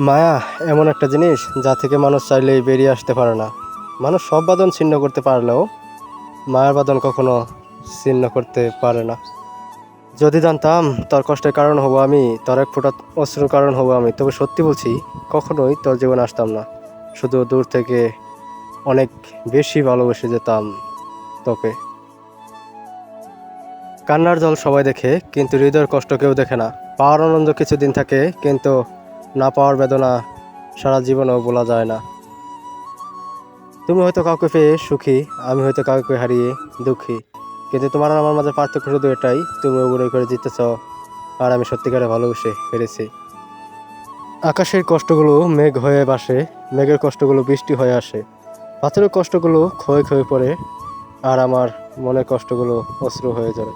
মায়া, এমন একটা জিনিস যা থেকে মানুষ চাইলেই বেরিয়ে আসতে পারে না। মানুষ সব বাদন ছিন্ন করতে পারলেও মায়ার বাদন কখনো ছিন্ন করতে পারে না। যদি জানতাম তোর কষ্টের কারণ হব আমি, তোর এক ফোঁটা অশ্রুর কারণ হব আমি, তবে সত্যি বলছি, কখনোই তোর জীবনে আসতাম না। শুধু দূর থেকে অনেক বেশি ভালোবেসে যেতাম তোকে। কান্নার জল সবাই দেখে, কিন্তু হৃদয়ের কষ্ট কেউ দেখে না। পাওয়ার আনন্দ কিছুদিন থাকে, কিন্তু না পাওয়ার বেদনা সারা জীবনেও বলা যায় না। তুমি হয়তো কাউকে পেয়ে সুখী, আমি হয়তো কাউকে হারিয়ে দুঃখী। কিন্তু তোমার আমার মাঝে পার্থক্য শুধু এটাই, তুমি অভিনয় করে জিতেছ, আর আমি সত্যিকারে ভালোবেসে পেরেছি আকাশের কষ্টগুলো মেঘ হয়ে বাসে, মেঘের কষ্টগুলো বৃষ্টি হয়ে আসে। পাথরের কষ্টগুলো ক্ষয়ে ক্ষয়ে পড়ে, আর আমার মনের কষ্টগুলো অশ্রু হয়ে যায়।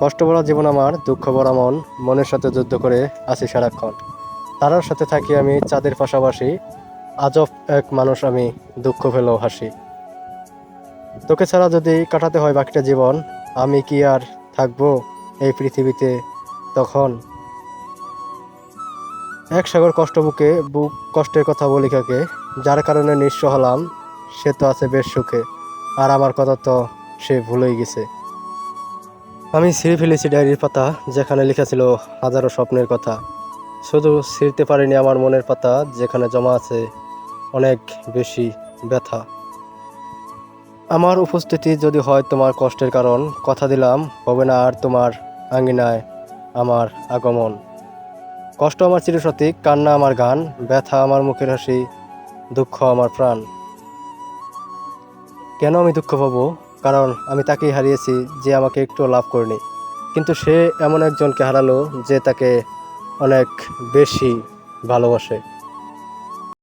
কষ্ট ভরা জীবন আমার, দুঃখ ভরা মন, মনের সাথে যুদ্ধ করে আছি সারাক্ষণ। তারার সাথে থাকি আমি, চাঁদের পাশাপাশি। আজব এক মানুষ আমি, দুঃখ ফেলেও হাসি। তোকে ছাড়া যদি কাটাতে হয় বাকিটা জীবন, আমি কি আর থাকব এই পৃথিবীতে তখন? এক সাগর কষ্ট বুকে, বুক কষ্টের কথা বলি কাকে, যার কারণে নিঃস্ব হলাম, সে তো আছে বেশ সুখে, আর আমার কথা তো সে ভুলেই গেছে। আমি ছিঁড়ে ফেলেছি ডায়েরির পাতা, যেখানে লেখা ছিল হাজারো স্বপ্নের কথা। শুধু ছিঁড়তে পারিনি আমার মনের পাতা, যেখানে জমা আছে অনেক বেশি ব্যথা। আমার উপস্থিতি যদি হয় তোমার কষ্টের কারণ, কথা দিলাম, হবে না আর তোমার আঙ্গিনায় আমার আগমন। কষ্ট আমার চিরসতীক, কান্না আমার গান, ব্যথা আমার মুখের হাসি, দুঃখ আমার প্রাণ। কেন আমি দুঃখ পাবো? কারণ আমি তাকেই হারিয়েছি যে আমাকে একটু লাভ করেনি। কিন্তু সে এমন একজনকে হারালো যে তাকে অনেক বেশি ভালোবাসে।